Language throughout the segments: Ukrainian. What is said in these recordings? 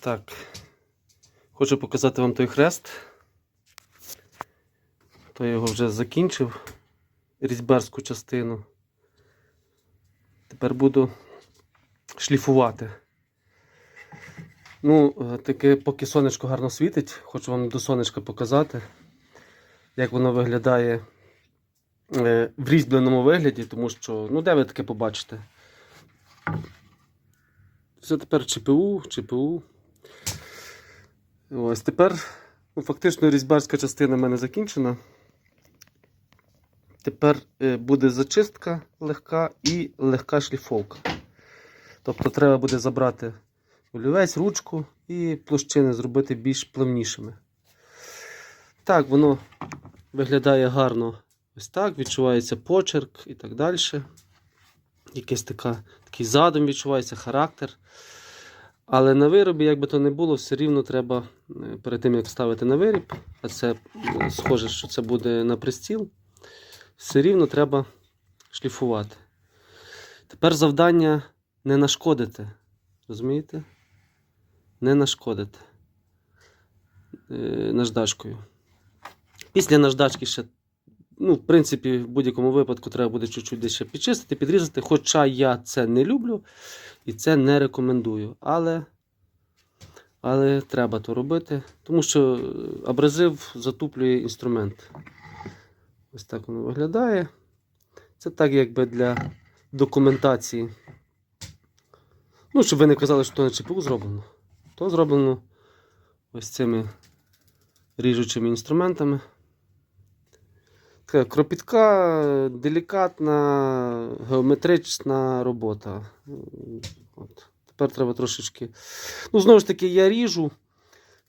Так. Хочу показати вам той хрест. То я його вже закінчив. Різьберську частину. Тепер буду шліфувати. Ну, е, таке, поки сонечко гарно світить, хочу вам до сонечка показати, як воно виглядає е, в різьбленому вигляді, тому що, ну, де ви таке побачите? Все тепер ЧПУ, ЧПУ. Ось тепер ну, фактично різьбарська частина в мене закінчена. Тепер е, буде зачистка легка і легка шліфовка. Тобто треба буде забрати олівець, ручку і площини зробити більш плавнішими. Так, воно виглядає гарно ось так, відчувається почерк і так далі. Якийсь така, такий задум відчувається, характер. Але на виробі, як би то не було, все рівно треба е, перед тим, як ставити на виріб, а це е, схоже, що це буде на пристіл, все рівно треба шліфувати. Тепер завдання не нашкодити. Розумієте? Не нашкодити е, наждачкою. Після наждачки ще, ну, в принципі, в будь-якому випадку треба буде чуть-чуть десь ще підчистити, підрізати. Хоча я це не люблю і це не рекомендую. Але, але треба то робити, тому що е, абразив затуплює інструмент. Ось так воно виглядає. Це так, якби для документації. Ну, щоб ви не казали, що то на ЧПУ зроблено. То зроблено ось цими ріжучими інструментами. Кропітка, делікатна, геометрична робота. От. Тепер треба трошечки. Ну, знову ж таки, я ріжу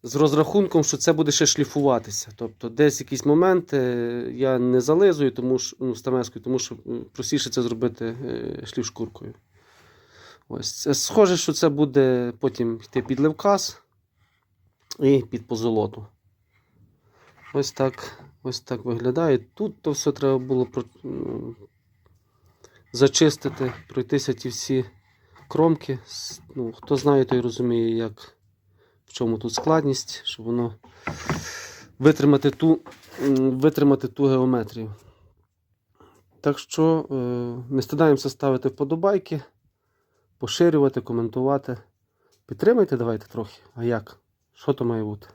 з розрахунком, що це буде ще шліфуватися. Тобто, десь якісь моменти я не зализую, тому що ну, стамескою, тому що простіше це зробити е, шліфшкуркою. Ось. Це схоже, що це буде потім йти під левказ і під позолоту. Ось так, ось так виглядає. Тут то все треба було зачистити, пройтися ті всі кромки. Ну, хто знає, той розуміє, як, в чому тут складність, щоб воно витримати ту, витримати ту геометрію. Так що е, не стидаємося ставити вподобайки, поширювати, коментувати. Підтримайте давайте трохи. А як? Що то має бути?